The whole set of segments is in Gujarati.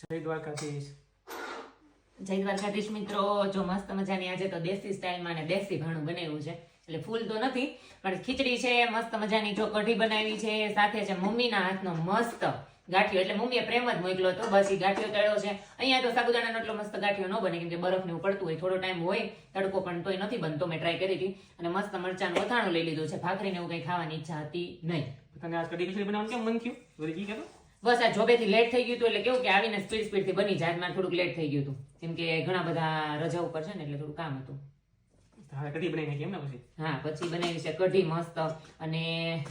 જય દ્વારકાધીશ. જય દ્વારકાધીશ મિત્રો જો મસ્ત મજાની આજે તો દેશી સ્ટાઇલમાં અને દેશી ભાણું બનાવ્યું છે. એટલે ફૂલ તો નથી પણ ખીચડી છે મસ્ત મજાની જો કઢી બનાવી છે સાથે છે મમ્મીના હાથનો મસ્ત ગાંઠિયો. એટલે મમ્મીએ પ્રેમ જ મોકલો હતો બસ એ ગાંઠિયો તળ્યો છે. અહીંયા તો સાબુદાણાનો એટલો મસ્ત ગાંઠિયો ન બને કેમ કે બરફ ને એવું પડતું હોય થોડો ટાઈમ હોય તડકો પણ તોય નથી બનતો મેં ટ્રાય કરી હતી. અને મસ્ત મરચાનું વથાણું લઈ લીધું છે ભાખરીને એવું કંઈ ખાવાની ઈચ્છા હતી નહીં. તને આજ કઢી ખીચડી બનાવવાનું કેમ મન થયું? બસ આ જોબેથી લેટ થઈ ગયું હતું એટલે કેવું કે આવીને સ્પીડ સ્પીડથી બની જાય મારે થોડુંક લેટ થઈ ગયું હતું. કેમ કે ઘણા બધા રજા ઉપર છે ને એટલે થોડું કામ હતું. કઢી બનાવી એમ ને પછી? હા પછી બનાવી છે કઢી મસ્ત અને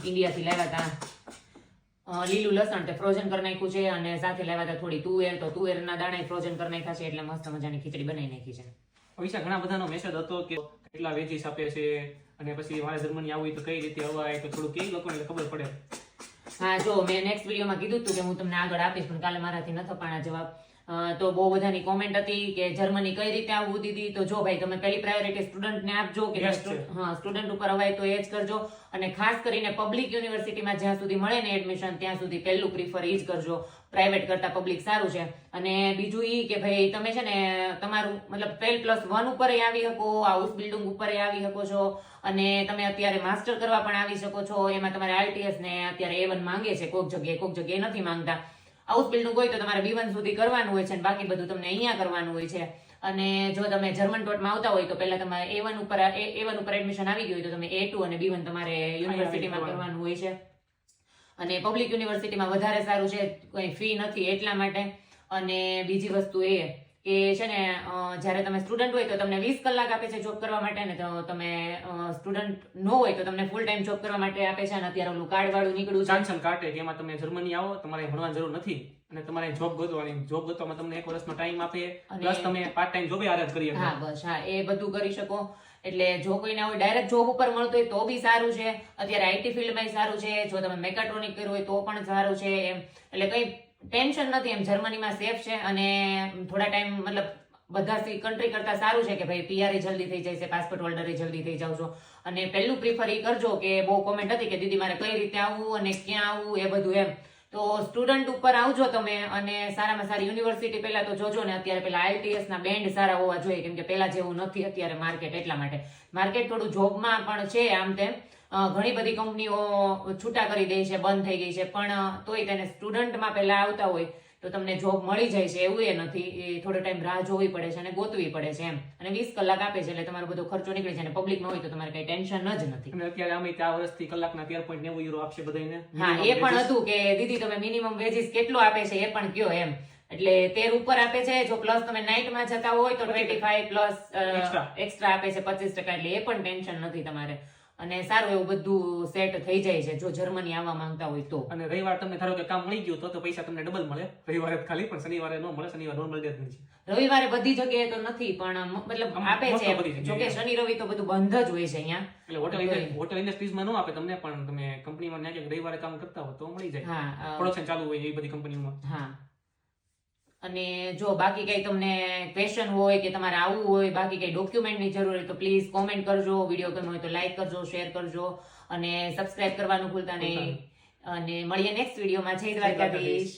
ઇન્ડિયાથી લાવ્યા હતા લીલું લસણ તે ફ્રોઝન કરી નાખ્યું છે અને સાથે લાવ્યા હતા થોડી તુવેર. તો તુવેરના દાણા ફ્રોઝન કરી નાખ્યા છે એટલે મસ્ત મજાની ખીચડી બનાવી નાખી છે. પૈસા ઘણા બધાનો મેસેજ હતો કે કેટલા વેજીસ આપે છે અને પછી મારે જર્મની આવવું તો કઈ રીતે અવાય તો થોડું કેવી લોકોને ખબર પડે. હા, જો, મેં નેક્સ્ટ વિડીયોમાં કીધું હતું કે હું તમને આગળ આપીશ, પણ કાલે મારાથી ન થપાણા જવાબ. તો બહુ બધાની કોમેન્ટ હતી કે જર્મની કઈ રીતે આવવું દીધી તો જો ભાઈ તમે પહેલી પ્રાયોરિટી સ્ટુડન્ટને આપજો કે હા સ્ટુડન્ટ ઉપર અવાય તો એ જ કરજો. અને ખાસ કરીને પબ્લિક યુનિવર્સિટીમાં જ્યાં સુધી મળે ને એડમિશન ત્યાં સુધી પહેલું પ્રિફર એ જ કરજો. પ્રાઇવેટ કરતા પબ્લિક સારું છે. અને બીજું ઈ કે ભાઈ તમે છે ને તમારું મતલબ ટ્વેલ્વ પ્લસ વન ઉપર આવી શકો હાઉસ બિલ્ડિંગ ઉપર આવી શકો છો. અને તમે અત્યારે માસ્ટર કરવા પણ આવી શકો છો. એમાં તમારે આરટીએસ ને અત્યારે એ વન માંગે છે. કોઈક જગ્યાએ કોઈક જગ્યાએ નથી માંગતા. હાઉસ બિલ્ડિંગ હોય તો તમારે બી સુધી કરવાનું હોય છે અને બાકી બધું તમને અહીંયા કરવાનું હોય છે. અને જો તમે જર્મન ટોટમાં આવતા હોય તો પહેલા તમારે એ વન ઉપર એ વન ઉપર એડમિશન આવી ગયું હોય તો તમે એ ટુ અને બી વન તમારે યુનિવર્સિટીમાં કરવાનું હોય છે. અને પબ્લિક યુનિવર્સિટીમાં વધારે સારું છે કોઈ ફી નથી એટલા માટે. અને બીજી વસ્તુ એ કે છે ને જ્યારે તમે સ્ટુડન્ટ હોય તો તમને વીસ કલાક આપે છે જોબ કરવા માટે ને તો તમે સ્ટુડન્ટ ન હોય તો તમને ફૂલ ટાઈમ જોબ કરવા માટે આપે છે અને અત્યારે ઓલું કાર્ડ વાળું નીકળ્યું છે. ચાન્સન કાઢે કે એમાં તમે જર્મની આવો તમારે ભણવાની જરૂર નથી અને તમારે જોબ ગોતવાની જોબ ગોતવામાં તમને એક વર્ષનો ટાઈમ આપે પ્લસ તમે પાર્ટ ટાઈમ જોબે આરાધ કરી હા બસ હા એ બધું કરી શકો. એટલે જો કોઈને હોય ડાયરેક્ટ જોબ ઉપર મળતો હોય તો બી સારું છે. અત્યારે આઈટી ફિલ્ડમાં સારું છે. જો તમે મેકાટ્રોનિક કર્યું હોય તો પણ સારું છે એમ. એટલે કઈ ટેન્શન નથી, એમ જર્મનીમાં સેફ છે અને થોડા ટાઈમ મતલબ બધા કન્ટ્રી કરતા સારું છે કે ભાઈ પીઆર જલ્દી થઈ જાય છે પાસપોર્ટ હોલ્ડર જલ્દી થઈ જાવ છો. અને પહેલું પ્રિફર એ કરજો કે બહુ કોમેન્ટ હતી કે દીદી મારે કઈ રીતે આવવું અને ક્યાં આવવું એ બધું એમ. તો સ્ટુડન્ટ ઉપર આવજો તમે અને સારામાં સારી યુનિવર્સિટી પહેલા તો જોજો ને અત્યારે પેલા આઈટીએસ ના બેન્ડ સારા હોવા જોઈએ, કેમ કે પેલા જેવું નથી અત્યારે માર્કેટ એટલા માટે. માર્કેટ થોડું જોબમાં પણ છે આમ તેમ. ઘણી બધી કંપનીઓ છૂટા કરી દે છે, બંધ થઈ ગઈ છે, પણ તોય તેને સ્ટુડન્ટમાં પહેલા આવતા હોય. તો તમને જોબ મળી જાય છે એવું એ નથી. એ થોડો ટાઈમ રાહ જોવી પડે છે અને ગોતવી પડે છે એમ. અને વીસ કલાક આપે છે એટલે તમારો બધો ખર્ચો નીકળે છે અને પબ્લિકમાં હોય તો તમારે કઈ ટેન્શન જ નથી. અને અત્યારે આમે આ વર્ષથી કલાકના તેર પોઈન્ટ નેવું યુરો આપશે બધાને હા એ પણ હતું કે દીદી તમે મિનિમમ વેજીસ કેટલું આપે છે? એ પણ કયો એમ. એટલે તેર ઉપર આપે છે જો પ્લસ તમે નાઇટમાં જતા હોય તો ટ્વેન્ટી ફાઈવ પ્લસ. એક્સ્ટ્રા આપે છે પચીસ ટકા. એટલે એ પણ ટેન્શન નથી તમારે. અને સારું એવું બધું સેટ થઈ જાય છે જો જર્મની આવવા માંગતા હોય તો. અને રવિવાર તમને ધારો કે કામ મળી ગયું તો તો પૈસા તમને ડબલ મળે. રવિવારે ખાલી પણ શનિવારે ન મળે શનિવાર નોર્મલ ડે જ મળશે રવિવારે બધી જગ્યાએ તો નથી પણ મતલબ આપે છે. જો કે શનિ રવિ તો બધું બંધ જ હોય છે અહીંયા. એટલે હોટેલ હોટેલ ઇન્ડસ્ટ્રીઝમાં ન આપે તમને પણ તમે કંપનીમાં ના કે રવિવારે કામ કરતા હો તો મળી જાય. હા પ્રોડક્શન ચાલુ હોય એ બધી કંપનીઓમાં હા. અને જો બાકી કઈ તમને ક્વેશ્ચન હોય કે તમારે આવવું હોય બાકી કઈ ડોક્યુમેન્ટની જરૂર હોય તો પ્લીઝ કોમેન્ટ કરજો વીડિયો ગમ્યો હોય તો લાઈક કરજો શેર કરજો અને સબસ્ક્રાઇબ કરવાનું ભૂલતા નહીં. અને મળીએ નેક્સ્ટ વિડીયોમાં જય દ્વારકાધીશ.